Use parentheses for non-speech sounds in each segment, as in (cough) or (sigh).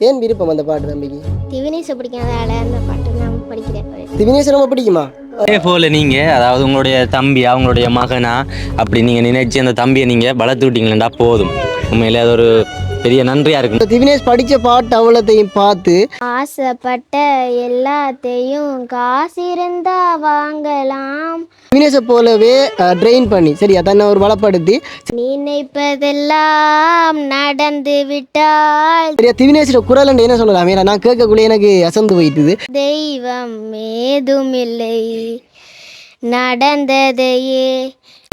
ஏன் விருப்பம் அந்த பாட்டு தம்பிக்கு? திவினேச பிடிக்காதால அந்த பாட்டு நான் படிக்கிறேன். திவினேஷ் ரொம்ப பிடிக்குமா? அதே போல் நீங்கள் அதாவது உங்களுடைய தம்பி அவங்களுடைய மகனா அப்படி நீங்கள் நினைச்சு அந்த தம்பியை நீங்கள் வளர்த்து விட்டீங்களா போதும். உண்மையிலே அது ஒரு பெரிய நன்றியாக இருக்கும் இந்த திவினேஷ் படித்த பாட்டு அவ்வளோத்தையும் பார்த்து ஆசைப்பட்ட எல்லாத்தையும் காசு இருந்தா வாங்கலாம். திவினேஷை போலவே ட்ரெயின் பண்ணி சரியா தன்னை ஒரு வளப்படுத்தி நினைப்பதெல்லாம் நடந்து விட்டால் சரியா திவினேஷோட குரல் என்ன சொல்லலாம்? ஏன்னா நான் கேட்கக்குள்ளே எனக்கு அசந்து போயிட்டுது. தெய்வம் ஏதுமில்லை. நடந்ததையே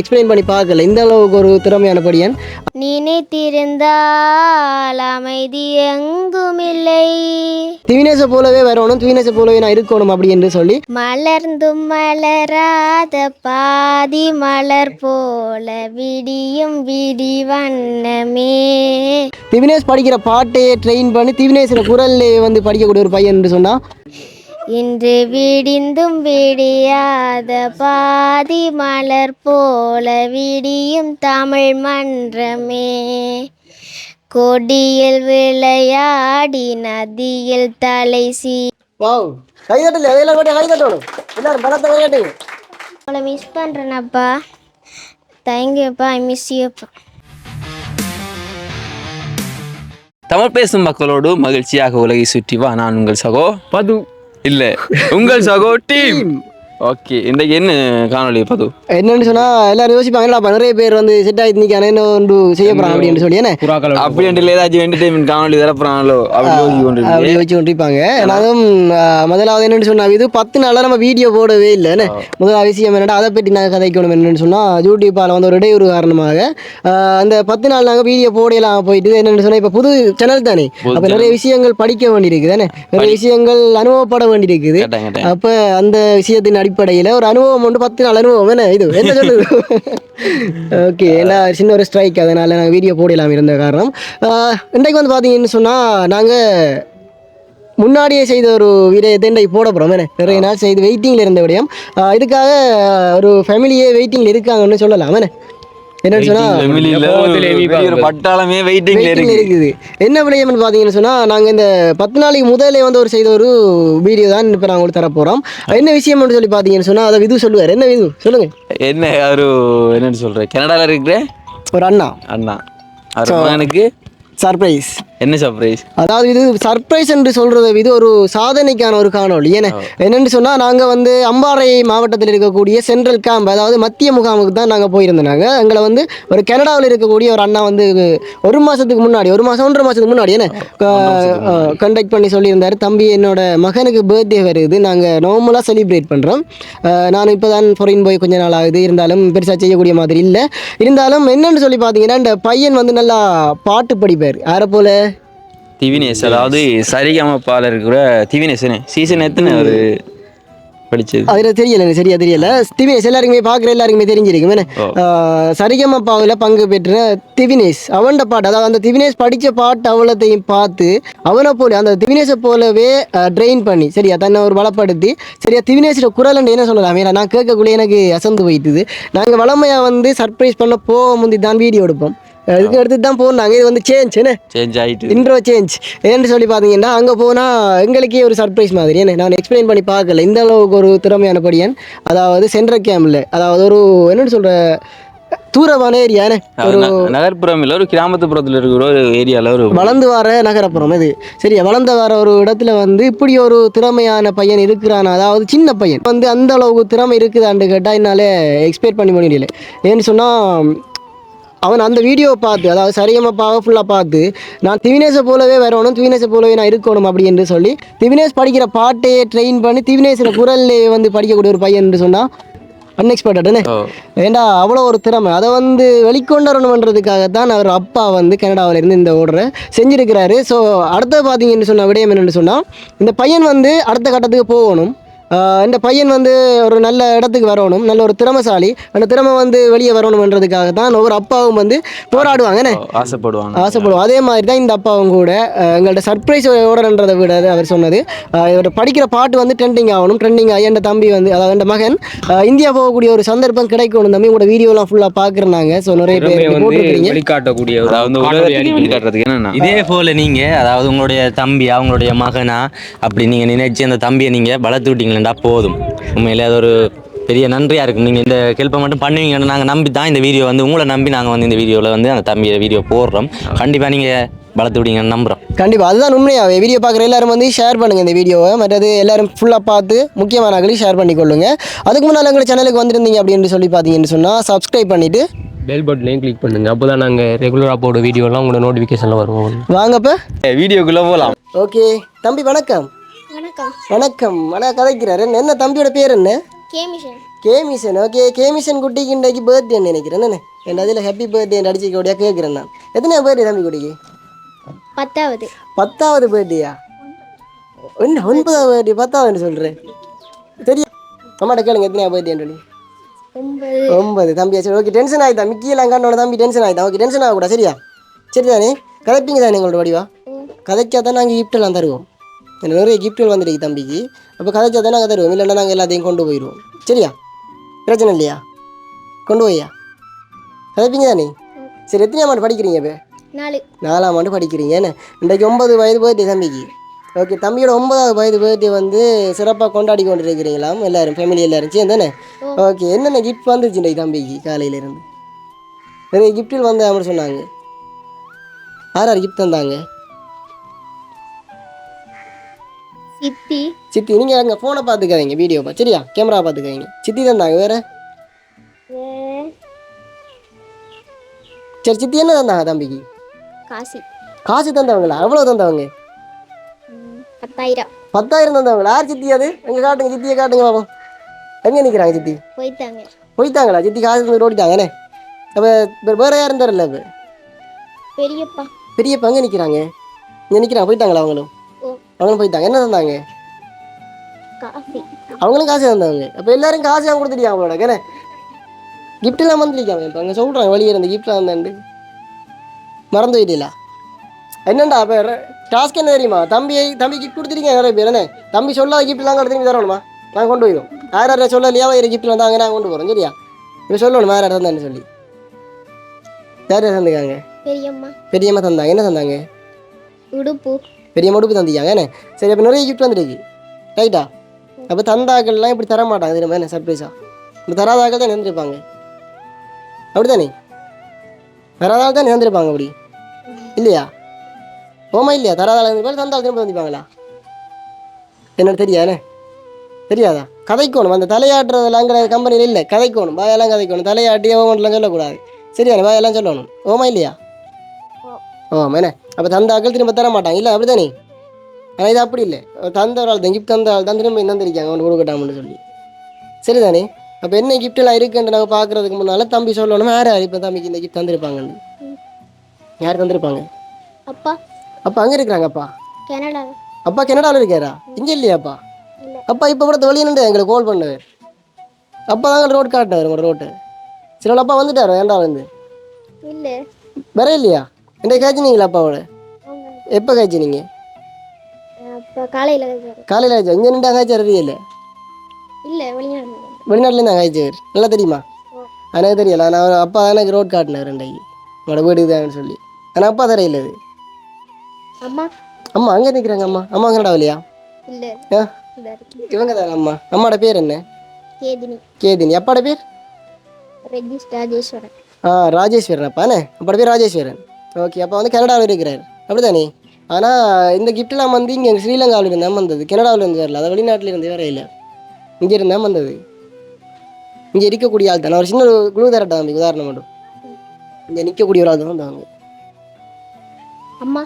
எக்ஸ்பிளைன் பண்ணி பார்க்கல. இந்த அளவுக்கு ஒரு திறமையான படியன். நினைத்திருந்தால் அமைதி எங்குமில்லை. திவினேஷை போலவே வரணும். திவினேஷை போலவே நான் இருக்கணும் அப்படி என்று சொல்லி. மலர்ந்தும் மலராத பாதி மலர் போல விடியும் விடி வண்ணமே. திவினேஷ் படிக்கிற பாட்டையே ட்ரெயின் பண்ணி திவினேஷோட குரல்லே வந்து படிக்கக்கூடிய ஒரு பையன் என்று சொன்னா. இன்று விடிந்தும் விடியாத பாதி மலர் போல விடியும் தமிழ் மன்றமே. கொடியில் விளையாடி நதியில் தலை சீ வாவ் கை தட்டல அதையெல்லாம் கூட கை தட்டணும்? எல்லாரும் படத்தை விளையாட்டுங்க உங்களை மிஸ் பண்ணுறேனப்பா தேங்க்யூப்பா ஐ மிஸ் யூப்பா தமிழ் பேசும் மக்களோடு மகிழ்ச்சியாக உலகை சுற்றி வா நான் உங்கள் சகோ. பது இல்ல. உங்கள் சகோ (laughs) டீம் ஓகே இன்றைக்கு என்ன காணொளி பது? என்னன்னு சொன்னா எல்லாரும் யோசிப்பாங்க நிறைய பேர் வந்து செட் ஆகி நிற்கானே என்ன ஒன்று செய்ய போறாங்க அப்படின்னு சொல்லி என்ன? அப்படி என்று ஏதாச்சும் என்டர்டைன்மெண்ட் காணொளி தரப்புறாங்களோ அப்படி யோசிச்சு கொண்டிருப்பாங்க. ஆஹ், முதலாவது என்னன்னு சொன்னா இது பத்து நாளா நம்ம வீடியோ போடவே இல்லை என்ன? முதல் விஷயம் என்னடா அதை பற்றி நாங்கள் கதைக்கணும் என்னன்னு சொன்னா யூடியூப்பால் வந்து ஒரு இடையூறு காரணமாக அந்த பத்து நாள் நாங்கள் வீடியோ போடலாம் போயிட்டு என்னன்னு சொன்னா இப்போ புது சேனல் தானே? அப்போ நிறைய விஷயங்கள் படிக்க வேண்டியிருக்குது தானே நிறைய விஷயங்கள் அனுபவப்பட வேண்டியிருக்குது. அப்ப அந்த விஷயத்தின் அடிப்படையில ஒரு அனுபவம் உண்டு பத்து நாள் அனுபவம் என்ன இது? என்ன சொல்லுது ஓகே ஏன்னா சின்ன ஒரு ஸ்ட்ரைக் அதனால நாங்கள் வீடியோ போடலாம் இருந்த காரணம். இன்றைக்கு வந்து பார்த்தீங்கன்னு சொன்னா நாங்க முன்னாடியே செய்த ஒரு விடயத்தை இன்றைக்கு போட போகிறோம் என்ன? நிறைய நாள் செய்து வெயிட்டிங்கில் இருந்த விடயம். இதுக்காக ஒரு ஃபேமிலியே வெயிட்டிங்கில் இருக்காங்கன்னு சொல்லலாம் என்ன? என்னன்னு சொன்னா பட்டாளமே வெயிட்டிங்ல வெயிட்டிங்ல இருக்கு இருக்குது. என்ன விடயம்னு பார்த்தீங்கன்னு சொன்னா நாங்க இந்த பத்து நாளைக்கு முதல்ல வந்து ஒரு செய்த ஒரு வீடியோ தான் இப்போ நாங்கள் உங்களுக்கு தர போறோம் என்ன விஷயம்னு சொல்லி பார்த்தீங்கன்னு சொன்னா அதை விது சொல்லுவார். என்ன விது? சொல்லுங்க. என்ன ஒரு என்னன்னு சொல்ற? கனடால இருக்கிற ஒரு அண்ணா. அண்ணா. மகனுக்கு சர்ப்ரைஸ் என்ன சர்ப்ரைஸ் அதாவது இது சர்ப்ரைஸ் என்று சொல்றது இது ஒரு சாதனைக்கான ஒரு காணொளி. ஏன்னா என்னன்னு சொன்னா நாங்க வந்து அம்பாறை மாவட்டத்தில் இருக்கக்கூடிய சென்ட்ரல் கேம்ப் அதாவது மத்திய முகாமுக்கு தான் நாங்க போயிருந்தோம் எங்களை வந்து ஒரு கனடாவில் இருக்கக்கூடிய ஒரு அண்ணா வந்து ஒரு மாசத்துக்கு முன்னாடி ஒரு மாசம் ஒன்றரை மாசத்துக்கு முன்னாடி என்ன? கண்டக்ட் பண்ணி சொல்லியிருந்தாரு. தம்பி என்னோட மகனுக்கு பர்த்டே வருது. நாங்க நார்மலாக செலிப்ரேட் பண்றோம். அஹ், நான் இப்போ தான் ஃபாரின் போய் கொஞ்ச நாள் ஆகுது. இருந்தாலும் பெருசா செய்யக்கூடிய மாதிரி இல்லை. இருந்தாலும் என்னன்னு சொல்லி பார்த்தீங்கன்னா இந்த பையன் வந்து நல்லா பாட்டு படிப்பார். யாரை போல? திவினேஷ். அதாவது சரிகமப்பால இருக்கிற திவினேஷ் சீசன் எத்தனை அவர் படிச்சது? அதில் தெரியல எனக்கு சரியா தெரியல. திவினேஷ் எல்லாருக்குமே பார்க்குற எல்லாருக்குமே தெரிஞ்சிருக்கும். என்ன. சரிகமப்பாவில் பங்கு பெற்ற திவினேஷ். அவன்ட பாட்டு அதாவது அந்த திவினேஷ் படித்த பாட்டு அவ்வளோத்தையும் பார்த்து அவனை போல அந்த திவினேஷை போலவே ட்ரெயின் பண்ணி சரியா தன்னை ஒரு வளப்படுத்தி சரியா திவினேஷோட குரல் என்ன சொல்லலாம்? ஏன்னா நான் கேட்கக்குள்ளே எனக்கு அசந்து போயிட்டுது. நாங்கள் வளமையாக வந்து சர்ப்ரைஸ் பண்ண போக முந்தி தான் வீடியோ எடுப்போம். அதுக்கு அடுத்து தான் போனாங்க இது வந்து சேஞ்ச் என்ன? சேஞ்ச் ஆயிட்டு. இன்ட்ரோ சேஞ்ச் ஏன்னு சொல்லி பார்த்தீங்கன்னா அங்கே போனால் எங்களுக்கே ஒரு சர்ப்ரைஸ் மாதிரி என்ன? நான் எக்ஸ்பிளைன் பண்ணி பார்க்கல. இந்த அளவுக்கு ஒரு திறமையான படியன். அதாவது சென்ட்ரல் கேம்பில் அதாவது ஒரு என்னன்னு சொல்கிற தூரமான ஏரியா என்ன? ஒரு நகர்ப்புறம் இல்ல ஒரு கிராமத்துப்புறத்துல இருக்கிற ஒரு ஏரியால ஒரு வளர்ந்து வர நகரப்புறம் இது சரியா? வளர்ந்து வர ஒரு இடத்துல வந்து இப்படி ஒரு திறமையான பையன் இருக்கிறான்? அதாவது சின்ன பையன். வந்து அந்த அளவுக்கு திறமை இருக்குதான்னு கேட்டால் என்னால் எக்ஸ்பெக்ட் பண்ணி முடியல. ஏன்னு சொன்னால் அவன் அந்த வீடியோவை பார்த்து அதாவது சரிகமா பவர்ஃபுல்லாக பார்த்து நான் திவினேஷை போலவே வரணும் திவினேஷை போலவே நான் இருக்கணும் அப்படி என்று சொல்லி திவினேஷ் படிக்கிற பாட்டையே ட்ரெயின் பண்ணி திவினேஷோட குரல்லே வந்து படிக்கக்கூடிய ஒரு பையன் என்று சொன்னால் அன்எக்ஸ்பெக்டட்னே ஓ, ஏண்டா அவ்வளோ ஒரு திறமை. அதை வந்து வெளிக்கொண்டரணுன்றதுக்காக தான் அவர் அப்பா வந்து கனடாவில் இருந்து இந்த ஓடுற செஞ்சிருக்கிறாரு. ஸோ அடுத்து பார்த்தீங்கன்னு சொன்ன விடயம் என்னென்னு சொன்னால் இந்த பையன் வந்து அடுத்த கட்டத்துக்கு போகணும். இந்த பையன் வந்து ஒரு நல்ல இடத்துக்கு வரணும் நல்ல ஒரு திறமசாலி. அந்த திறமை வந்து வெளியே வரணும்ன்றதுக்காக தான் ஒவ்வொரு அப்பாவும் வந்து போராடுவாங்கண்ணே ஆசைப்படுவாங்க. ஆசைப்படுவோம் அதே மாதிரி தான் இந்த அப்பாவும் கூட அஹ், எங்கள்ட்ட சர்ப்ரைஸ் ஓடன்றதை விட அவர் சொன்னது. இவர் படிக்கிற பாட்டு வந்து ட்ரெண்டிங் ஆகணும் ட்ரெண்டிங் ஆகி என் தம்பி வந்து அதாவது என் மகன் இந்தியா போகக்கூடிய ஒரு சந்தர்ப்பம் கிடைக்கணும். தம்பி உங்களோட வீடியோலாம் ஃபுல்லாக பார்க்குறாங்க ஸோ நிறைய பேர் போட்டுருக்கீங்க. வெளிக்காட்டக்கூடிய வெளிக்காட்டுறதுக்கு என்னன்னா? இதே போல் நீங்கள் அதாவது உங்களுடைய தம்பி அவங்களுடைய மகனா அப்படி நீங்கள் நினைச்சு அந்த தம்பியை நீங்கள் வளர்த்து விட்டீங்களா போதும். உண்மையிலே அது ஒரு பெரிய நன்றியாக இருக்கும் நீங்கள் இந்த ஹெல்ப்பை மட்டும் பண்ணுவீங்கன்னு நாங்கள் நம்பி தான் இந்த வீடியோ வந்து உங்களை நம்பி நாங்கள் வந்து இந்த வீடியோவில் வந்து அந்த தம்பியை வீடியோ போடுறோம். கண்டிப்பாக நீங்கள் வளர்த்து விட்டீங்கன்னு நம்புகிறோம் கண்டிப்பாக அதுதான் உண்மையாவே வீடியோ பார்க்குற எல்லாரும் வந்து ஷேர் பண்ணுங்கள் இந்த வீடியோவை. மற்றது எல்லாரும் ஃபுல்லாக பார்த்து முக்கியமானவர்களையும் ஷேர் பண்ணி கொள்ளுங்க அதுக்கு முன்னால் எங்கள் சேனலுக்கு வந்திருந்தீங்க அப்படின்னு சொல்லி பார்த்தீங்கன்னு சொன்னால் சப்ஸ்கிரைப் பண்ணிவிட்டு பெல் பட்டனையும் கிளிக் பண்ணுங்க. அப்போ தான் நாங்கள் ரெகுலராக போட வீடியோலாம் உங்களோட நோட்டிஃபிகேஷனில் வரும் வாங்கப்போ வீடியோக்குள்ள போலாம். ஓகே தம்பி வணக்கம். வணக்கம். வணக்கம். ஆனால் கதைக்கிறாரு. என்ன தம்பியோட பேர் என்ன? கேமிஷன் கேமிஷன் ஓகே கேமிஷன் குட்டிக்கு இன்றைக்கு பர்த்டே நினைக்கிறேன். என்ன என் அதில் ஹாப்பி பர்த்டே அடிச்சிக்கோடியா கேட்குறேன் நான். எத்தனை பர்த்டே தம்பி குட்டிக்கு? பத்தாவது. பத்தாவது பர்த்டேயா என்ன ஒன்பதாவது பர்த்டே பத்தாவதுன்னு சொல்கிறேன் தெரியும் அம்மாட்ட கேளுங்க எத்தனை பர்த்டேன்னு சொல்லி. ஒன்பது. தம்பி சரி ஓகே டென்ஷன் ஆகிட்டா மிக்கியெல்லாம் கண்ணோட தம்பி டென்ஷன் ஆகிட்டா ஓகே டென்ஷன் ஆகக்கூடாது சரியா? சரி தானே கதைப்பீங்க தானே எங்களோட வடிவா? கதைச்சா தான் நாங்கள் கிஃப்டெல்லாம் தருவோம். எனக்கு நிறைய கிஃப்ட்கள் வந்துருக்கு தம்பிக்கு. அப்போ கதைச்சா தான் நாங்கள் தருவோம். இல்லைன்னா நாங்கள் எல்லாத்தையும் கொண்டு போயிடுவோம். சரியா? பிரச்சனை இல்லையா? கொண்டு போய்யா? கதைப்பீங்க தானே? சரி எத்தனை ஆண்டு படிக்கிறீங்க இப்போ? நாலு. நாலாம் ஆண்டு படிக்கிறீங்க என்ன? இன்றைக்கு ஒன்பது வயது பர்த்டே தம்பிக்கு. ஓகே தம்பியோட ஒன்பதாவது வயது பர்த்டே வந்து சிறப்பாக கொண்டாடி கொண்டு இருக்கிறீங்களாம் எல்லாரும் ஃபேமிலி எல்லாரும். சேர்ந்து தானே ஓகே என்னென்ன கிஃப்ட் வந்துச்சு இன்றைக்கு தம்பிக்கு காலையில இருந்து நிறைய கிஃப்ட்கள் வந்து அவர் சொன்னாங்க. யார் யார் கிஃப்ட் தந்தாங்க? சித்தி. சித்தி நீங்கள் அங்கே ஃபோனை பார்த்துக்காதீங்க வீடியோ சரியா? கேமரா பார்த்துக்காதீங்க. சித்தி தந்தாங்க வேற. சரி சித்தி என்ன தந்தாங்க தம்பிக்கு? காசி. காசு தந்தவங்களா? எவ்வளோ தந்தவங்க? பத்தாயிரம். பத்தாயிரம் தந்தவங்களா? யார் சித்தி அது? எங்கே காட்டுங்க சித்தியை காட்டுங்க பாப்போம். எங்கே நிற்கிறாங்க சித்தி? போயிட்டாங்க. போயிட்டாங்களா? சித்தி காசு தந்து ஓடிட்டாங்கண்ணே அப்போ வேற யாரும் தரல இப்போ பெரியப்பா. பெரிய பங்கு நிற்கிறாங்க இங்கே நிற்கிறாங்க போயிட்டாங்களா அவங்களும்? அவங்களும் போயிட்டாங்க. என்ன தந்தாங்க? அவங்களும் காசு தந்தாங்க. அப்போ எல்லாரும் காசு அவங்க கொடுத்துட்டியா அவங்களோட? ஏன்னா கிஃப்ட்லாம் வந்துருக்காங்க இப்போ. அங்கே சொல்கிறாங்க வெளியே இருந்து கிஃப்ட்லாம் வந்தாண்டு மறந்து போயிட்டீங்களா? என்னண்டா அப்போ? டாஸ்க் என்ன தெரியுமா? தம்பி தம்பி கிஃப்ட் கொடுத்துருக்கீங்க நிறைய பேர். என்ன? தம்பி சொல்லாத கிஃப்ட்லாம் கூட திரும்பி தரணுமா? நாங்கள் கொண்டு போயிடுவோம் யார் யார் சொல்லலையா வேறு கிஃப்ட் வந்தாங்க நாங்கள் கொண்டு போகிறோம் சரியா? இப்போ சொல்லணும் யார் யார் தந்தான்னு சொல்லி. யார் யார் தந்துக்காங்க பெரியம்மா. பெரியம்மா தந்தாங்க. என்ன தந்தாங்க? உடுப்பு. பெரிய மடுப்பு தந்திக்காங்க என்ன? சரி அப்போ நிறைய கிஃப்ட் வந்துருக்கு. ரைட்டா அப்போ தந்தாக்கள்லாம் இப்படி தர மாட்டாங்க தெரியுமா என்ன? சர்ப்ரைஸா இந்த தராதாக்கள் தான் நினைந்திருப்பாங்க. அப்படி தானே தராதால் தான் நினைந்திருப்பாங்க அப்படி. இல்லையா? ஓமா இல்லையா? தராதால் இருந்திருப்பாங்க தந்தால் திரும்ப தந்திப்பாங்களா என்னன்னு தெரியாதே தெரியாதா? கதைக்கணும். அந்த தலையாட்டுறதெல்லாம் அங்கே கம்பெனியில் இல்லை. கதைக்கணும். வாயெல்லாம் கதைக்கணும். தலையாட்டி ஓமெண்ட்லாம் சொல்லக்கூடாது. சரியானே வாயெல்லாம் சொல்லணும். ஓமா இல்லையா? ஓ. மேனே அப்போ தந்தாக்கள் திரும்ப தர மாட்டாங்க. இல்லை அப்படி தானே ஆனால் இது அப்படி இல்லை. தந்த ஒரு ஆள் தான் கிஃப்ட் தந்த ஆள் தான் திரும்ப தந்திருக்காங்க அவனுக்கு கொடுக்கட்டாமன்னு சொல்லி. சரிதானே? அப்போ என்ன gift எல்லாம் இருக்குன்னு நாங்கள் பார்க்குறதுக்கு முன்னால் தம்பி சொல்லணும் யார் யார் இப்போ தம்பிக்கு இந்த கிஃப்ட் தந்திருப்பாங்கன்னு? யார் தந்திருப்பாங்க? அப்பா. அப்பா அங்கே இருக்கிறாங்க அப்பா? கனடா. அப்பா கனடாவில் இருக்காரா? இங்கே இல்லையாப்பா இல்லை. அப்பா இப்போ கூட வெளியே நின்று எங்களுக்கு கால் பண்ணவர் அப்பா தான் ரோட் காட்டினார் உங்களோட ரோட்டு சரி அப்பா வந்துட்டார் வேண்டாம் வந்து? இல்லை. வர இல்லையா? என்ன காய்ச்சினீங்களா அப்பாவோட எப்போ காய்ச்சினீங்க? காலையில் காலையில் ஆச்சு இங்கே நின்று காய்ச்சி அறிவே இல்லை இல்லை வெளிநாடு வெளிநாட்டுலேருந்து காய்ச்சவர். நல்லா தெரியுமா? எனக்கு தெரியல. நான் அப்பா தான் எனக்கு ரோட் காட்டினார் ரெண்டைக்கு உங்களோட வீடு தான் சொல்லி. ஆனால் அப்பா தெரியல இது. அம்மா? அம்மா அங்கே நிற்கிறாங்க அம்மா? அம்மா கனடா இல்லையா இவங்க தானே அம்மா? அம்மாவோட பேர் என்ன? கேதினி. கேதினி. அப்பாவோட பேர்? ரெஜிஸ் ராஜேஸ்வரன். ஆ ராஜேஸ்வரன் அப்பாண்ணே அப்பாவோட பேர் ராஜேஸ்வரன். ஓகே அப்பா வந்து கனடாவில் இருக்கிறார் அப்படிதானே ஆனால் இந்த கிஃப்ட்லாம் வந்து இங்கே ஸ்ரீலங்காவில் இருந்து தான் வந்தது. கனடாவில் இருந்து வரல. அது வெளிநாட்டில் இருந்து வர இல்லை. இங்கே இருந்து தான் வந்தது. இங்கே இருக்கக்கூடிய ஆள் தான். ஒரு சின்ன ஒரு குழு தரட்டா தம்பி? உதாரணம் மட்டும். இங்கே நிற்கக்கூடிய ஒரு ஆள் தான் வந்தாங்க. அம்மா?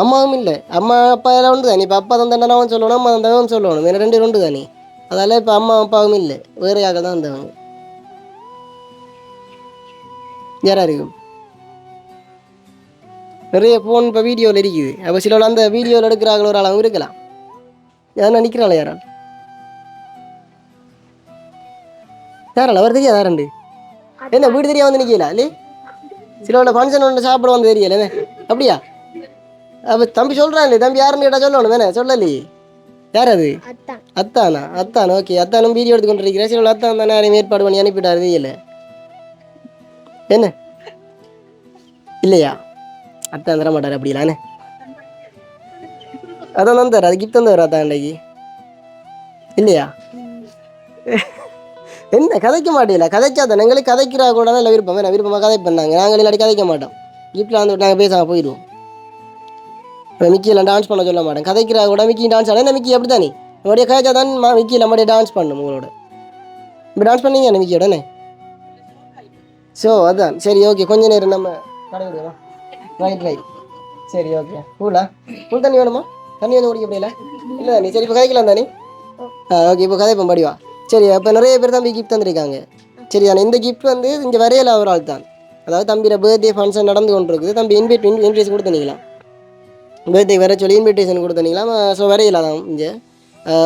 அம்மாவும் இல்லை. அம்மா அப்பா எல்லாம் உண்டு தானே? இப்போ அப்பா தந்தானவன் சொல்லணும் அம்மா தந்தவன் சொல்லணும். வேறு ரெண்டு ரெண்டு தானே? அதால இப்போ அம்மா அப்பாவும் இல்லை. வேறு யாக்க தான் வந்தவங்க. யாரா இருக்கும் நிறைய ஃபோன் இப்போ வீடியோவில் இருக்குது. அப்போ சில அந்த வீடியோவில் எடுக்கிறாங்களோ ஒரு ஆளாகவும் இருக்கலாம். யாரும் நிற்கிறாள் யாரால்? யாரಲ್ಲ அவர் தெரியாது யாரண்டு? என்ன வீடு தெரியா வந்து நிற்கல இல்லே சிலோட ஃபங்க்ஷன் ஒன்று சாப்பிட வந்து தெரியல என்ன? அப்படியா? அப்போ தம்பி சொல்கிறான் இல்லையே தம்பி யாருன்னு கேட்டால் சொல்லணும் தானே? சொல்லலையே. யார் அது அத்தான்? அத்தானா ஓகே. அத்தானும் வீடியோ எடுத்து கொண்டு இருக்கிறேன் சில அத்தான் தானே யாரையும் ஏற்பாடு பண்ணி அனுப்பிட்டாரு தெரியல. என்ன? இல்லையா? அத்தான் தர மாட்டார் அப்படிலானே. அதான் தந்தார் அது கிஃப்ட் தந்தார் அத்தான் அன்றைக்கு இல்லையா? என்ன கதைக்க மாட்டேல கதைக்காதான் எங்களுக்கு கதைக்கிறா கூட தான் இல்லை விருப்பம் வேணா விருப்பமாக கதை பண்ணாங்க. நாங்கள் இல்லாட்டி கதைக்க மாட்டோம். கிஃப்டில் வந்து நாங்கள் பேசாமல் போயிடுவோம். இப்போ மிக்கியில் டான்ஸ் பண்ண சொல்ல மாட்டேன். கதைக்கிறா கூட மிக்கி டான்ஸ் ஆட. என்ன மிக்கி அப்படி தானே உங்களுடைய கதைச்சா தான் மா மிக்கியில் நம்மளுடைய டான்ஸ் பண்ணும் உங்களோட. இப்போ டான்ஸ் பண்ணீங்க மிக்கியோடனே ஸோ அதான். சரி ஓகே கொஞ்ச நேரம் நம்ம கடையில் ரைட் ரைட் சரி ஓகே கூலா கூல் தண்ணி வேணுமா? தண்ணி வந்து குடிக்க முடியல? இல்லை தண்ணி சரி இப்போ கதைக்கலாம் தானே? ஆ ஓகே இப்போ கதை இப்போ படிவா சரி அப்போ நிறைய பேர் தம்பி கிஃப்ட் தந்திருக்காங்க. சரி ஆனால் இந்த கிஃப்ட் வந்து இங்கே வரையில ஒரு ஆள் தான். அதாவது தம்பியோட பர்த்டே ஃபங்க்ஷன் நடந்து கொண்டு இருக்குது தம்பி இன்வைட் இன்விடேஷன் கொடுத்தனீங்களாம் பர்த்டே வர சொல்லி இன்விடேஷன் கொடுத்தனீங்களாம் ஸோ வரையில தான் இங்கே.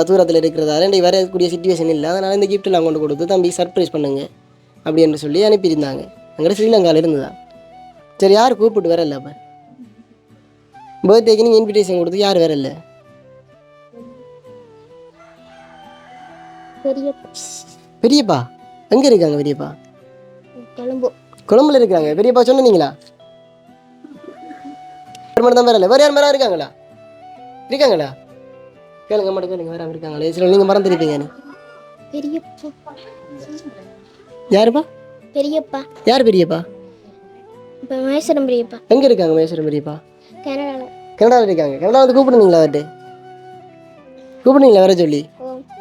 தூரத்தில் இருக்கிறதால இன்றைக்கு வரக்கூடிய சுச்சுவேஷன் இல்லை. அதனால் இந்த கிஃப்ட்லாம் கொண்டு கொடுத்து தம்பி சர்ப்ரைஸ் பண்ணுங்க. அப்படின்னு சொல்லி அனுப்பியிருந்தாங்க. அங்கே ஸ்ரீலங்காவில் இருந்ததா சரி யார் கூப்பிட்டு வரல அப்போ பர்த்டேக்கு நீங்கள் இன்விடேஷன் கொடுத்து யார் வரல? பெரிய பெரியப்பா? எங்கே இருக்காங்க பெரியப்பா? கொழும்பு கொழம்புல இருக்காங்க. பெரியப்பா சொன்னீங்களா மட்டும் தான் வரல? வேறு யார் மேலே இருக்காங்களா? இருக்காங்களா? கேளுங்க மட்டும் கேளுங்க. வேற இருக்காங்களா? சில நீங்கள் மறந்துருப்பீங்க பெரியப்பா. யாருப்பா? பெரியப்பா. யார் பெரியப்பா? இப்போ மகேஸ்வரம் பெரியப்பா. எங்கே இருக்காங்க மகேஸ்வரம் பெரியப்பா? கனடாவில் கனடாவில் இருக்காங்க. கனடா வந்து கூப்பிடுனீங்களா அவர்கிட்ட கூப்பிடுனீங்களா வர சொல்லி?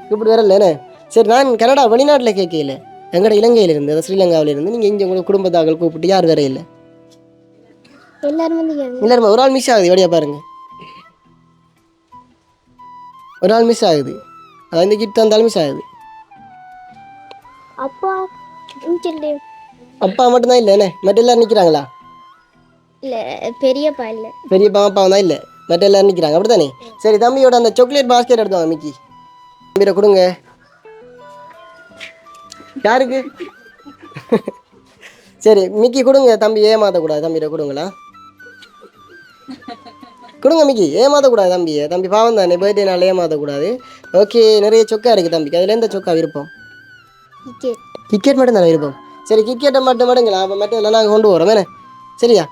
கூப்பிட்டு வரல என்ன? சரி நான் கனடா வெளிநாட்டில் கேட்கல. எங்கட இலங்கையில இருந்து அதாவது ஸ்ரீலங்காவில இருந்து நீங்கள் இங்கே உங்களை குடும்பத்தாக்கள் கூப்பிட்டு யார் வேற இல்லை? எல்லாரும் எல்லாருமே? ஒரு ஆள் மிஸ் ஆகுது. எப்படியா பாருங்க. ஒரு ஆள் மிஸ் ஆகுது. அதாவது இந்த கிட்ட இருந்தாலும் மிஸ் ஆகுது. அப்பா அப்பா மட்டும்தான் இல்லை என்ன? மற்ற எல்லாரும் நிற்கிறாங்களா இல்லை பெரியப்பா இல்லை. பெரியப்பா அப்பா தான் இல்லை. மற்ற எல்லாரும் நிற்கிறாங்க அப்படி தானே சரி தம்பியோட அந்த சாக்லேட் பாஸ்கெட் எடுத்து வாங்க மிக்கி. தம்பியிட கொடுங்க. யாருக்கு? சரி மிக்கி கொடுங்க. தம்பி ஏமாத்தக்கூடாது. தம்பியிட கொடுங்களா? கொடுங்க மிக்கி. ஏமாத்தக்கூடாது தம்பியை. தம்பி பாவம் தானே. பர்த்டே நாள் ஏமாத்தக்கூடாது. ஓகே நிறைய சொக்கா இருக்குது தம்பிக்கு. அதில் எந்த சொக்கா விருப்பம்? கிரிக்கெட் மட்டும் தானே விருப்பம்? சரி கிரிக்கெட்டை மட்டும் மட்டுங்களா? அப்போ மற்றதெல்லாம் நாங்கள் கொண்டு வரோம் வேணே சரியா?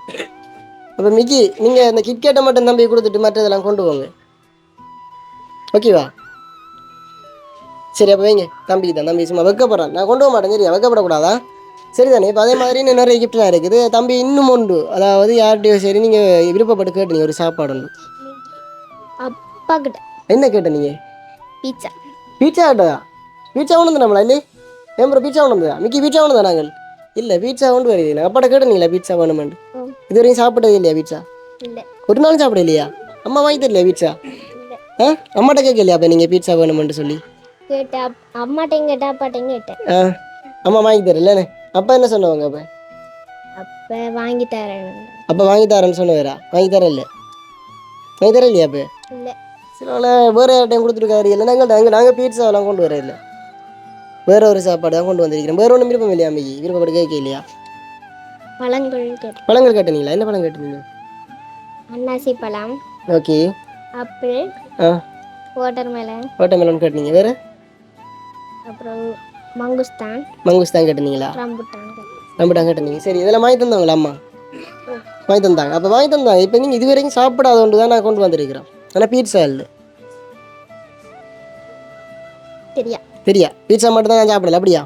அப்போ மிக்கி நீங்கள் இந்த கிரிக்கெட்டை மட்டும் தம்பி கொடுத்துட்டு மற்றதெல்லாம் கொண்டு போங்க. ஓகேவா சரி அப்போ வைங்க. தம்பிக்கு தான். தம்பி சும்மா வைக்கப்படுறான் நான் கொண்டு போக மாட்டேன் சரியா? வைக்கப்படக்கூடாதா? சரிதானே? இப்போ அதே மாதிரி இன்னும் நிறைய கிஃப்ட்லாம் இருக்குது. தம்பி இன்னும் உண்டு. அதாவது யார்கிட்டயோ சரி நீங்கள் விருப்பப்பட்டு கேட்டீங்க ஒரு சாப்பாடு ஒன்று அப்பா கிட்ட. என்ன கேட்ட நீங்கள் பீட்சா பீட்சா ஆட்டதா பீட்சா கொண்டு வந்தோம்ல இல்லை ஏன் பீட்சா கொண்டு வந்ததா மிக்கி பீட்சா வந்தா நாங்கள்? இல்லை பீட்சா கொண்டு வருது நான் அப்பாட்ட கேட்டீங்களா பீட்சா வேணுமெண்டு இது வரைக்கும் சாப்பிட்டது இல்லையா பீட்சா இல்லை. ஒரு நாள் சாப்பிட இல்லையா? அம்மா வாங்கி தரலையா பீட்சா ஆ? அம்மாட்ட கேட்கலையா அப்போ நீங்கள் பீட்சா வேணுமெண்டு சொல்லி? கேட்டேன் அப் அம்மாட்டையும் கேட்டேன் அப்பாட்டையும் கேட்டேன். ஆ. அம்மா வாங்கி தரலண்ணே அப்பா என்ன சொன்னவங்க அப்போ? அப்போ வாங்கி தரேன். அப்போ வாங்கி தரேன்னு சொன்னவரா? வாங்கி தர இல்லை வாங்கி தர இல்லையா அப்போ? இல்லை. சில வேறு யார்ட்டையும் கொடுத்துருக்காரு. இல்லை நாங்கள் நாங்கள் நாங்கள் பீட்சாவெல்லாம் கொண்டு வர இல்லை. வேற ஒரு சாப்பாடு தான் கொண்டு வந்திருக்கிறோம். வேற ஒன்றும் விருப்பம் இல்லையா அம்மைக்கு? விருப்பப்பட்டு கேட்க இல்லையா பழங்கள் கேட்டேன். பழங்கள் கேட்டீங்களா? என்ன பழம் கேட்டீங்க? அன்னாசி பழம் ஓகே. ஆப்பிள் ஆ. வாட்டர் மேலன் வாட்டர்மெலன் கேட்டீங்க. வேறு? அப்புறம் மங்குஸ்தான் மங்குஸ்தான் கேட்டீங்களா? ரம்புட்டான் நம்பிட்டாங்க கேட்டீங்க. சரி இதெல்லாம் வாங்கி தந்தவங்களா அம்மா? வாங்கி தந்தாங்க. அப்போ வாங்கி தந்தாங்க. இப்போ நீங்கள் இது வரைக்கும் சாப்பிடாத ஒன்று தான் நான் கொண்டு வந்திருக்கிறேன். ஆனால் பீட்சா இல்லை சரியா சரியா பீட்சா மட்டும் தான் நான் சாப்பிடல. அப்படியா.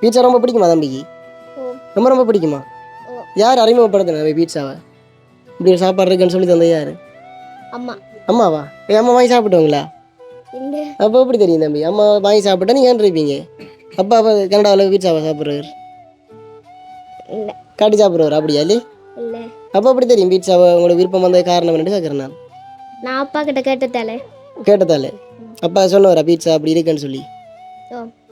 பீட்சா ரொம்ப பிடிக்குமா தம்பிக்கு? ரொம்ப ரொம்ப பிடிக்குமா. யார் அறிமுகப்படுத்தினா பீட்சாவை? இப்படி ஒரு சாப்பாடு இருக்குன்னு சொல்லி தந்தது யார்? அம்மா. அம்மாவா? ஏ அம்மா வாங்கி சாப்பிட்டவங்களா? இந்த அப்போ எப்படி தெரியும் தம்பி? அம்மா வாங்கி சாப்பிட்டா நீங்கள் ஏன்றிருப்பீங்க அப்பா அப்போ கனடாவில் பீட்சாவை சாப்பிட்றவர் இல்லை. காட்டி சாப்பிட்றவர் அப்படியா இல்லை இல்லை. அப்போ எப்படி தெரியும் பீட்சாவை? உங்களுக்கு விருப்பம் வந்தது காரணம் என்னட்டு கேட்குறேன் நான். நான் அப்பா கிட்ட கேட்டதாலே கேட்டதால? அப்பா சொன்னவரா பீட்சா அப்படி இருக்குன்னு சொல்லி?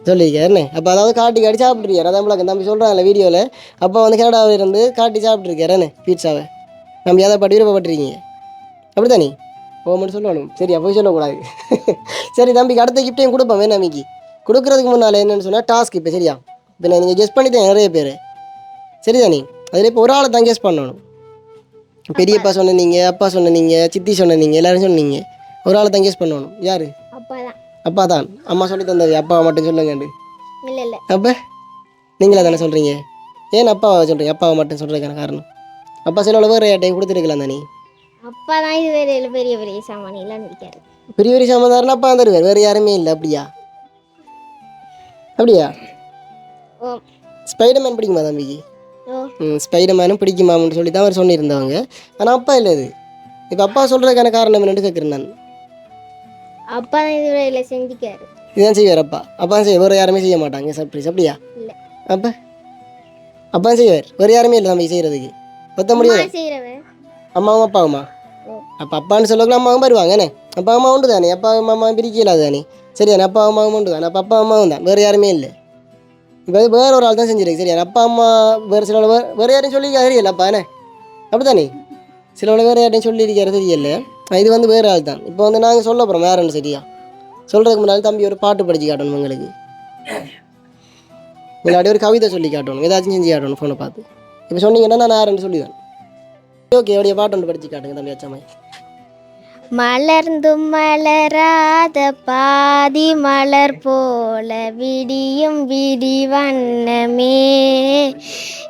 சொல்லியிருக்காருண்ணே அப்போ அதாவது காட்டி காட்டி சாப்பிட்ருக்காரு அதான் நம்மளுக்கு தம்பி சொல்கிறாங்கல்ல வீடியோவில் அப்போ வந்து கனடாவில் இருந்து காட்டி சாப்பிட்ருக்காருண்ணே பீட்சாவை. நம்ம எதை பாட்டு விருப்பப்பட்டிருக்கீங்க. அப்படி தானே ஓ மட்டும் சொல்லணும். சரி அப்போ சொல்லக்கூடாது. (laughs) சரி தம்பிக்கு அடுத்த கிஃப்ட்டையும் கொடுப்போம் வேணா மிக்கி கொடுக்கறதுக்கு முன்னால் என்னென்னு சொன்னால் டாஸ்க் இப்போ சரியா? இப்போ நான் நீங்கள் கெஸ் பண்ணிட்டேன் நிறைய பேர். சரி தானே அதில் இப்போ ஒரு ஆளை தான் கெஸ் பண்ணணும். பெரியப்பா சொன்னீங்க அப்பா சொன்னீங்க சித்தி சொன்னீங்க எல்லோரும் சொன்னீங்க ஒரு ஆளை தான் கெஸ் பண்ணணும். யார்? அப்பா தான். அம்மா சொல்லி தந்தது. அப்பாவை மட்டும் சொல்லுங்கண்டு. இல்லை இல்லை. அப்போ? நீங்களே தானே சொல்கிறீங்க ஏன் அப்பாவை சொல்கிறீங்க அப்பாவை மட்டும் சொல்கிறதுக்கான காரணம். அப்பா சில வேறு டைம் கொடுத்துருக்கலாம் தானே? அப்பா தான் இது வேறு பெரிய பெரிய சாமானியெல்லாம் நிற்காரு. பெரிய பெரிய சமாதாரம் அப்பா தருவார். வேறு யாருமே இல்லை. அப்படியா? அப்படியா? ஓ. ஸ்பைடர்மேன் பிடிக்குமா தம்பிக்கு? ஸ்பைடர்மேனும் பிடிக்குமான்னு சொல்லி தான் அவர் சொல்லியிருந்தவங்க. ஆனால் அப்பா இல்லை இது. இப்போ அப்பா சொல்கிறதுக்கான காரணம் என்னன்னு கேட்குறேன் நான். அப்பா தான் இது வேலையில் செஞ்சுக்காரு இதுதான் செய்வார் அப்பா. அப்பா தான் செய்வார். வேறு யாருமே செய்ய மாட்டாங்க. சர்ப்ரைஸ் அப்படியா? இல்லை. அப்போ? அப்பா தான் செய்வார். வேறு யாருமே இல்லை தம்பி செய்கிறதுக்கு பத்த முடியாது. செய்கிறவன் அம்மாவும் அப்பாவுமா. அப்போ அப்பான்னு சொல்லக்குள்ள அம்மாவும் வருவாங்க. என்ன? அப்பா அம்மா உண்டு தானே அப்பா அம்மா பிரிக்கலாது தானே சரியானே அப்பா அம்மாவும் உண்டு தானே அப்போ அப்பா அம்மாவும் தான். வேறு யாருமே இல்லை. இப்போ வேற ஒரு ஆள் தான் செஞ்சிருக்கு சரியா? அப்பா அம்மா வேறு சில வேறு வேறு யாரையும் சொல்லி தெரியல அப்பா என்ன? அப்படி தானே சிலவளை வேறு யாரையும் சொல்லியிருக்காரு. தெரியல இது வந்து வேறு ஆள் தான். இப்போ வந்து நாங்கள் சொல்ல போகிறோம் வேறன்னு சரியா? சொல்கிறதுக்கு முன்னாடி தம்பி ஒரு பாட்டு படித்து காட்டணும் உங்களுக்கு. முன்னாடி ஒரு கவிதை சொல்லி காட்டணும் ஏதாச்சும் செஞ்சு காட்டணும் ஃபோனை பார்த்து. இப்போ சொன்னீங்கன்னா நான் யாருன்னு சொல்லிடுவேன். ஓகே அப்படியே பாட்டு ஒன்று படித்து காட்டுங்க தம்பி அச்சாமை மலர்ந்தும் மலராத பாதி மலர் போல விடியும் விடி வண்ணமே.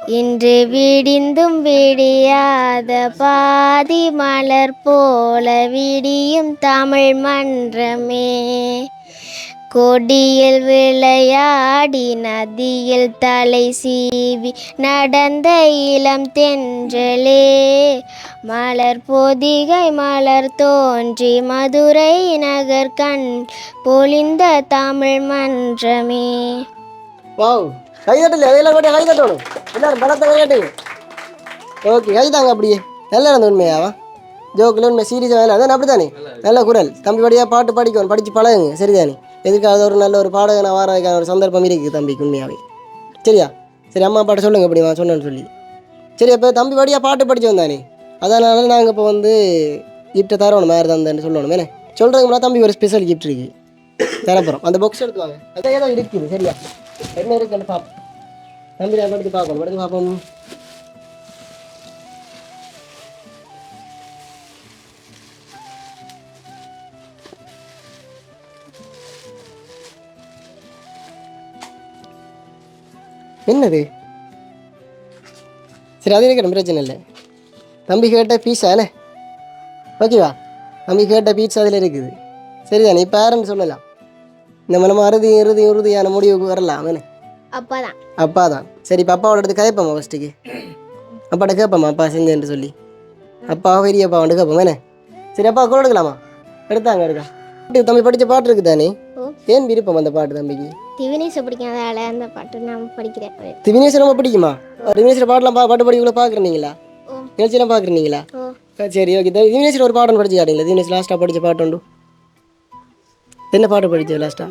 இன்று விடிந்தும் விடியாத பாதி மலர் போல விடியும் தமிழ் மன்றமே. கொடியில் விளையாடி நதியில் தலை சீவி நடந்த இளம் தென்றலே. மலர் பொதிகை மலர் தோன்றி மதுரை நகர் கண் பொழிந்த தமிழ் மன்றமே. வாவ் கை அதையெல்லாம் கூட கை எல்லாரும் ஓகே கை அப்படியே. நல்லா இருந்த உண்மையாவா ஜோக்கில் உண்மை சீரியஸாக வேலை. அதான் அப்படி தானே நல்ல குரல். தம்பி படியாக பாட்டு படிக்கணும் படித்து பழகுங்க. சரிதானே? எதுக்காக ஒரு நல்ல ஒரு பாடகனை வாரதுக்கான ஒரு சந்தர்ப்பம் இருக்குது தம்பிக்கு உண்மையாகவே சரியா? சரி அம்மா அப்பாட்ட சொல்லுங்க அப்படி நான் சொன்னேன்னு சொல்லி. சரி அப்போ தம்பி படியாக பாட்டு படித்து வந்தானே? அதனால நாங்கள் இப்போ வந்து கிஃப்ட்டை தரணும் மேலே தந்தேன்னு சொல்லணும் என்ன? சொல்கிறதுக்கு முன்னாடி தம்பி ஒரு ஸ்பெஷல் கிஃப்ட் இருக்குது தரப்புறம் அந்த பாக்ஸ் எடுத்துவாங்க அதே தான் இருக்குது சரியா? என்ன இருக்குன்னு பார்ப்போம் தம்பி நான் எடுத்து பார்க்கணும். எடுத்து பார்ப்போம். என்னது? சரி அது இருக்கட்டும் பிரச்சனை இல்லை. தம்பி கேட்ட பீஸா என்ன? ஓகேவா தம்பி கேட்ட பீட்ஸ் அதில் இருக்குது. சரிதானே இப்போ யாருன்னு சொல்லலாம்? இந்த நம்ம அறுதி இறுதி உறுதியான முடிவுக்கு வரலாம் என்ன? அப்பா தான் அப்பா தான் சரி இப்போ அப்பாவோட எடுத்து கேட்போமா ஃபஸ்ட்டுக்கு அப்பாட்ட கேட்போமா? அப்பா செஞ்சேன்னு சொல்லி. அப்பா பெரிய அப்பா வந்து கேட்போம் என்ன? சரி அப்பா கூட எடுக்கலாமா? எடுத்தாங்க எடுக்கா பாட்டு தம்பி படித்த பாட்டு இருக்கு தானே. ஏன் விருப்பம் அந்த பாட்டு தம்பிக்கு? திவினேச பிடிக்காதால அந்த பாட்டு நான் படிக்கிறேன். திவினேஸ்வரம் ரொம்ப பிடிக்குமா? திவினேஸ்வர பாட்டெலாம் பா பாட்டு படிக்கக்குள்ள பார்க்குறீங்களா. நிகழ்ச்சியெல்லாம் பார்க்குறீங்களா? சரி ஓகே திவினேஸ்வர ஒரு பாட்டு படிச்சு காட்டுங்களா திவினேஷ் லாஸ்ட்டாக படித்த பாட்டு உண்டு. என்ன பாட்டு படிச்ச லாஸ்ட்டாக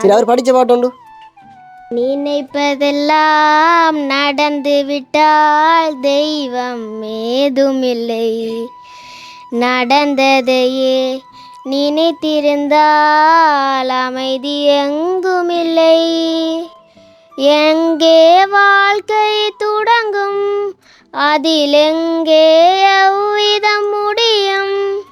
சரி அவர் படித்த பாட்டு உண்டு. நினைப்பதெல்லாம் நடந்து விட்டால் தெய்வம் ஏதுமில்லை நடந்ததையே நினைத்திருந்தால் அமைதி எங்குமில்லை. எங்கே வாழ்க்கை தொடங்கும் அதில் எங்கே அவ்விதம் முடியும்?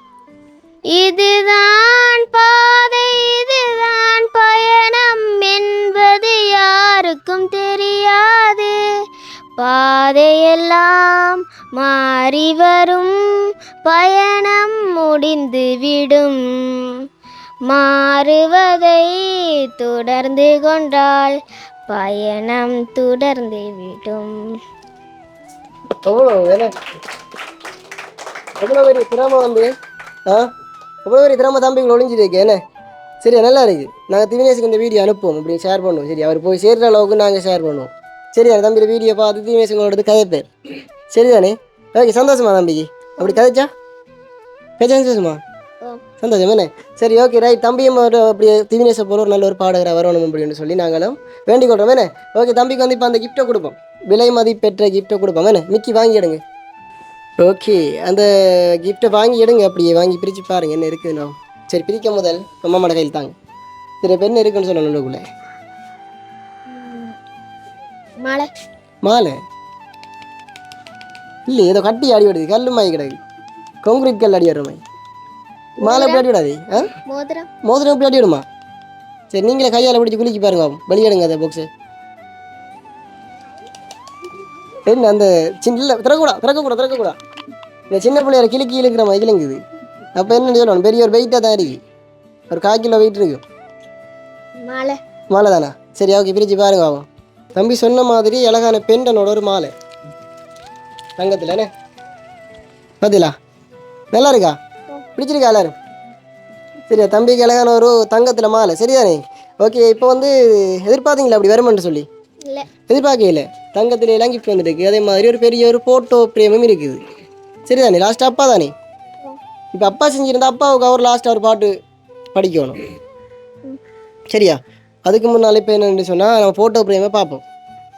இதுதான் பாதை இதுதான் பயணம் என்பது யாருக்கும் தெரியாது. பாதையெல்லாம் மாறி வரும். பயணம் முடிந்து விடும். மாறுவதை தொடர்ந்து கொண்டால் பயணம் தொடர்ந்து விடும். எவ்வளோ வேலை? எவ்வளோ பெரிய திறமை வந்து ஆ? எவ்வளோ பெரிய திறமை தம்பிகள் ஒளிஞ்சிருக்கு என்ன? சரியா நல்லா இருக்கு. நாங்கள் திவினேஷுக்கு இந்த வீடியோ அனுப்புவோம் இப்படி ஷேர் பண்ணுவோம் சரி அவர் போய் சேர்ற அளவுக்கு நாங்கள் ஷேர் பண்ணுவோம். சரியா தம்பி வீடியோ பார்த்து திவினேஷ் உங்களோட கதைப்பேர். சரிதானே? ஓகே சந்தோஷமா தம்பிக்கு? அப்படி கதைச்சா? பேச்சா சந்தோஷமா ஓ. சந்தோஷம் என்ன? சரி ஓகே ரைட் தம்பியும் ஒரு அப்படி திவினேஷை போல ஒரு நல்ல ஒரு பாடகராக வரணும் அப்படின்னு சொல்லி நாங்களும் வேண்டிக் கொள்றோம் என்ன? ஓகே தம்பிக்கு வந்து இப்போ அந்த கிஃப்ட்டை கொடுப்போம். விலை மதிப்பெற்ற கிஃப்ட்டை கொடுப்போம் என்ன? மிக்கி வாங்கி எடுங்க. ஓகே அந்த கிஃப்ட்டை வாங்கி எடுங்க அப்படியே வாங்கி பிரித்து பாருங்க என்ன இருக்குதுண்ணா சரி பிரிக்க முதல் அம்மாவோட கையில் தாங்க. சரி இப்போ என்ன இருக்குன்னு சொல்லணும் உள்ளுக்குள்ளே. மழை மாலை? இல்லை ஏதோ கட்டி அடி விடுது கல்லு மாய் கிடக்கு. கான்கிரீட் கல் அடி விடுற மாதிரி மாலை எப்படி அடி விடாது ஆ? மோதிரம். மோதிரம் எப்படி அடி விடுமா சரி நீங்களே கையால் பிடிச்சி குலுக்கி பாருங்க வெளியிடுங்க அந்த பாக்ஸு என்ன அந்த சின்ன இல்லை திறக்கக்கூடா திறக்கக்கூடா திறக்கக்கூடா. இந்த சின்ன பிள்ளையார கிளுக்கி இழுக்கிற மாதிரி கிழங்குது அப்போ என்ன சொல்லணும் பெரிய ஒரு வெயிட்டாக தான் இருக்கு. ஒரு கால் கிலோ வெயிட் இருக்கு. மழை மாலை தானா? சரி ஓகே பிரித்து பாருங்க ஆகும் தம்பி சொன்ன மாதிரி அழகான பெண்டனோட ஒரு மாலை. தங்கத்தில் என்ன? பார்த்தீங்களா நல்லா இருக்கா? பிடிச்சிருக்கா எல்லாரும்? சரியா தம்பிக்கு அழகான ஒரு தங்கத்தில் மாலை சரிதானே? ஓகே இப்போ வந்து எதிர்பார்த்தீங்களா அப்படி வருமென்று சொல்லி? எதிர்பார்க்கல. தங்கத்தில் எல்லாம் கிஃப்ட் வந்துருக்கு. அதே மாதிரி ஒரு பெரிய ஒரு ஃபோட்டோ பிரேமும் இருக்குது. சரிதானே? லாஸ்ட் அப்பா தானே? இப்போ அப்பா செஞ்சிருந்தா அப்பாவுக்கு அவர் லாஸ்ட்டாக ஒரு பாட்டு படிக்கணும். சரியா? அதுக்கு முன்னால் இப்போ என்னன்னு சொன்னால் நம்ம ஃபோட்டோ பிரேமை பார்ப்போம்.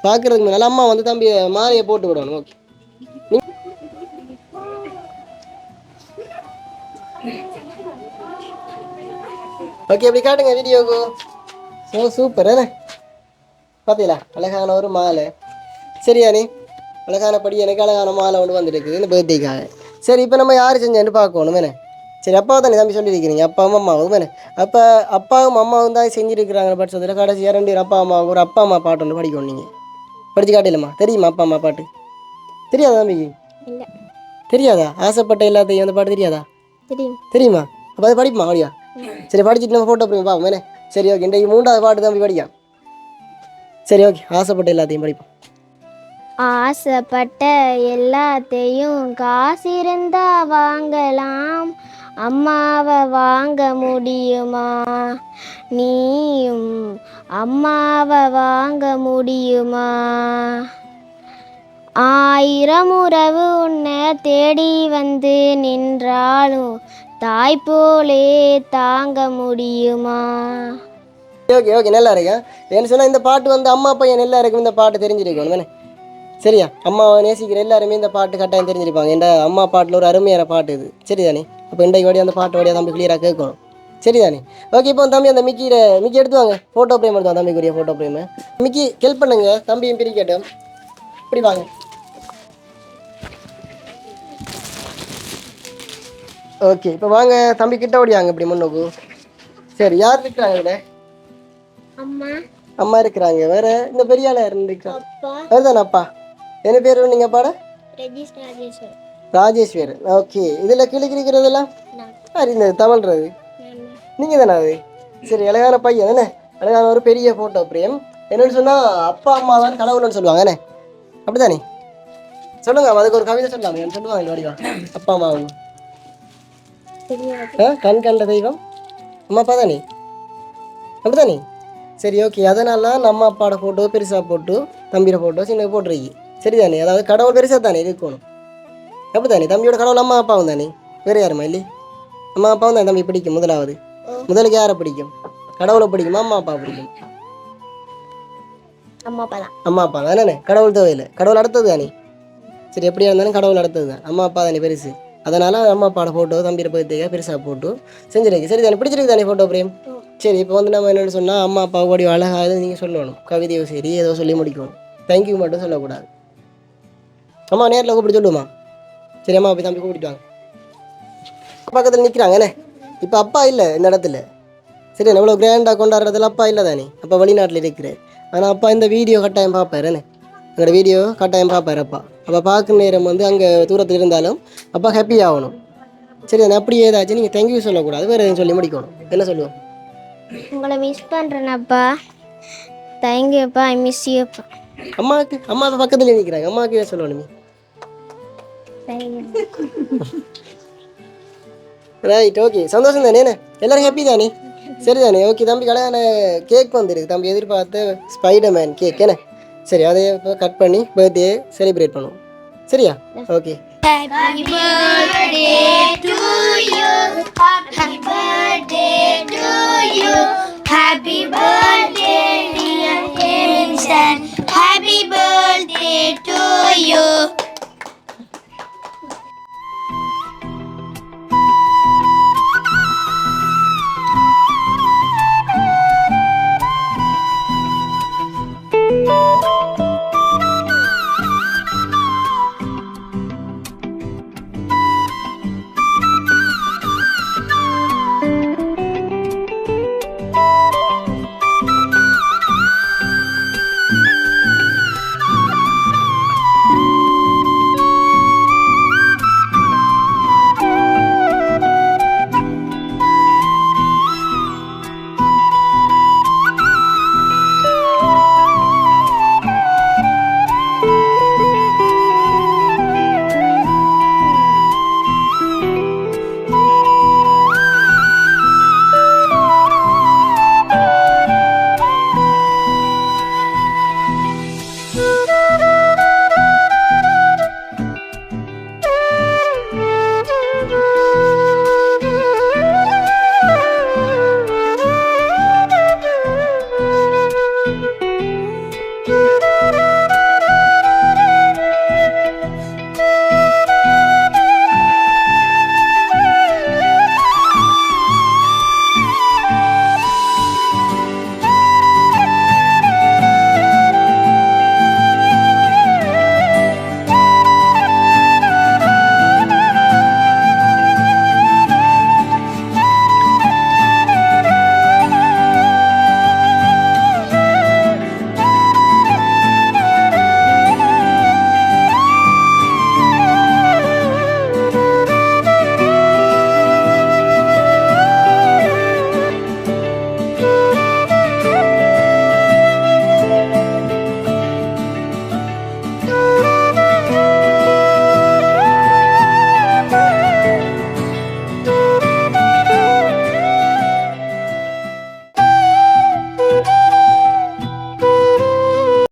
பார்க்குறதுக்கு முன்னால் அம்மா வந்து தம்பி மாலையை போட்டு விடணும். ஓகே ஓகே இப்படி காட்டுங்க வீடியோக்கு ஸோ சூப்பர் என்ன பார்த்தீங்களா அழகான ஒரு மாலை. சரியா நீ அழகான படி எனக்கு அழகான மாலை ஒன்று வந்துருக்குது இந்த பர்த்டேக்காக சரி இப்போ நம்ம யார் செஞ்சேன்னு பார்க்கணும் என்ன சரி அப்பாவை தானே தம்பி சொல்லியிருக்கிறீங்க. அப்பாவும் அம்மாவும் என்ன அப்போ அப்பாவும் அம்மாவும் தான் செஞ்சுருக்கிறாங்க பட்சத்தில் கடைசியாக ரெண்டு அப்பா அம்மாவுக்கு ஒரு அப்பா அம்மா பாட்டு ஒன்று படிக்கணும் நீங்கள் படிச்சு காட்டிடலாமா? தெரியுமா அப்பா அம்மா பாட்டு? தெரியாதா தம்பிக்கு? தெரியாதா? ஆசைப்பட்ட எல்லாத்தையும் அந்த பாட்டு தெரியாதா? தெரியும். தெரியுமா? அப்போ அது படிப்புமா அப்படியா? சரி படிச்சுட்டு நம்ம ஃபோட்டோ போய் பார்ப்போம் சரி ஓகே இன்றைக்கு மூன்றாவது பாட்டு தம்பி படிക്കാം சரி ஓகே ஆசைப்பட்ட எல்லாத்தையும் படிப்போம். ஆசைப்பட்ட எல்லாத்தையும் காசு இருந்தா வாங்கலாம். அம்மாவை வாங்க முடியுமா? நீயும் அம்மாவை வாங்க முடியுமா? ஆயிரம் உறவு உன்னை தேடி வந்து நின்றாலும் தாய் போலே தாங்க முடியுமா? ஓகே ஓகே நல்லா இருக்கேன். ஏன்னு சொன்னால் இந்த பாட்டு வந்து அம்மா பையன் எல்லாருக்கும் இந்த பாட்டு தெரிஞ்சிருக்கணும் தானே? சரியா? அம்மாவை நேசிக்கிற எல்லாருமே இந்த பாட்டு கட்டாயம் தெரிஞ்சிருப்பாங்க. என்ற அம்மா பாட்டில் ஒரு அருமையான பாட்டு இது. சரிதானே? அப்போ இன்றைக்கு வாடி அந்த பாட்டு வழியாக தம்பி கிளியராக கேட்கணும். சரிதானே? ஓகே இப்போ தம்பி அந்த மிக்கியில் மிக்கி எடுத்து வாங்க. ஃபோட்டோ ஃப்ரேம் எடுத்து தம்பிக்குரிய ஃபோட்டோ ஃப்ரேமு மிக்கி ஹெல்ப் பண்ணுங்க. தம்பியும் பிரிக்கட்டும். இப்படி வாங்க. ஓகே இப்போ வாங்க தம்பி கிட்ட ஓடியாங்க இப்படி முன்னுக்கு. சரி யார் இருக்கிறாங்க இதில்? அம்மா. அம்மா இருக்கிறாங்க வேற இந்த பெரிய ஆளா அப்பா. அதுதானே அப்பா? என்ன பேர் நீங்க பாட? ரெஜிஸ் ராஜேஸ்வர். ஓகே இதில் கிளி கிளிக்கிறதெல்லாம்? இந்த தமிழ்றது? நீங்கள் தானே அது? சரி அழகான பையன் தானே? அழகான ஒரு பெரிய ஃபோட்டோ பிரேம். என்னன்னு சொன்னால் அப்பா அம்மா தான் கடவுள்னு சொல்லுவாங்க தானே? அப்படிதானே? சொல்லுங்க அதுக்கு ஒரு கவிதை சொல்லலாம் என்ன சொல்லுவாங்க வடிவா அப்பா அம்மாவும் ஆ கண் கண்ட தெய்வம்? அம்மா அப்பா தானே? அப்படிதானே சரி ஓகே. அதனால நம்ம அப்பாவோட ஃபோட்டோ பெருசாக போட்டு தம்பியோட ஃபோட்டோ சின்ன போட்டுருக்கி சரிதானே? அதாவது கடவுள் பெருசாக தானே இருக்கணும். அப்படிதானே தம்பியோட கடவுள் அம்மா அப்பாவும் தானே? வேறு யாருமா இல்லை அம்மா அப்பாவும் தான் தம்பி பிடிக்கும் முதலாவது. முதலுக்கு யாரை பிடிக்கும்? கடவுளை பிடிக்குமா அம்மா அப்பா பிடிக்கும்? அம்மா அப்பா தான். அம்மா அப்பா தானே. கடவுள் தேவையில்லை. கடவுள் அடுத்தது தானே? சரி எப்படியா இருந்தாலும் கடவுள் அடுத்தது தான். அம்மா அப்பா தானே பெருசு. அதனால அம்மா அப்பாவோட ஃபோட்டோ தம்பியோட பர்த்டேக்காக பெருசாக போட்டு செஞ்சிருக்கு சரி தானே பிடிச்சிருக்கு தானே ஃபோட்டோ பிரேம்? சரி இப்போ வந்து நம்ம என்னென்னு சொன்னால் அம்மா அப்பா ஓடி அழகாக நீங்கள் சொல்லணும். கவிதையோ சரி ஏதோ சொல்லி முடிக்கணும். தேங்க்யூ மட்டும் சொல்லக்கூடாது. அம்மா நேரில் கூப்பிட்டு சொல்லுமா? சரி அம்மா போய் தம்பி கூப்பிட்டு வாங்க. பக்கத்தில் நிற்கிறாங்க என்ன? இப்போ அப்பா இல்லை இந்த இடத்துல. சரி எவ்வளோ கிராண்டாக கொண்டாடுறதுல அப்பா இல்லை தானே? அப்பா வெளிநாட்டில் இருக்கிறார் ஆனால் அப்பா இந்த வீடியோ கட்டாயம் பார்ப்பார் என்ன? எங்களோட வீடியோ கட்டாயம் பார்ப்பார் அப்பா. அப்போ பார்க்குற நேரம் வந்து அங்கே தூரத்தில் இருந்தாலும் அப்பா ஹாப்பி ஆகணும். சரி தானே அப்படி ஏதாச்சும் நீங்கள் தேங்க்யூ சொல்லக்கூடாது. வேறு எதுவும் சொல்லி முடிக்கணும். என்ன சொல்லுவோம்? உங்களை மிஸ் பண்ணுறேனப்பா தேங்க்யூப்பா ஐ மிஸ் யூப்பா அம்மாவுக்கு அம்மா பக்கத்தில் நிற்கிறாங்க அம்மாவுக்கு ஏன் சொல்லணுமே? ரைட் ஓகே சந்தோஷம் தானே என்ன? எல்லாரும் ஹாப்பி தானே? சரி தானே ஓகே தம்பி கல்யாண கேக் வந்துருக்கு. தம்பி எதிர்பார்த்த ஸ்பைடர் மேன் கேக் என்ன? சரி அதை இப்போ கட் பண்ணி பர்த்டே செலிப்ரேட் பண்ணுவோம் சரியா okay Happy birthday to you Happy birthday to you Happy birthday dear Jameson Happy birthday to you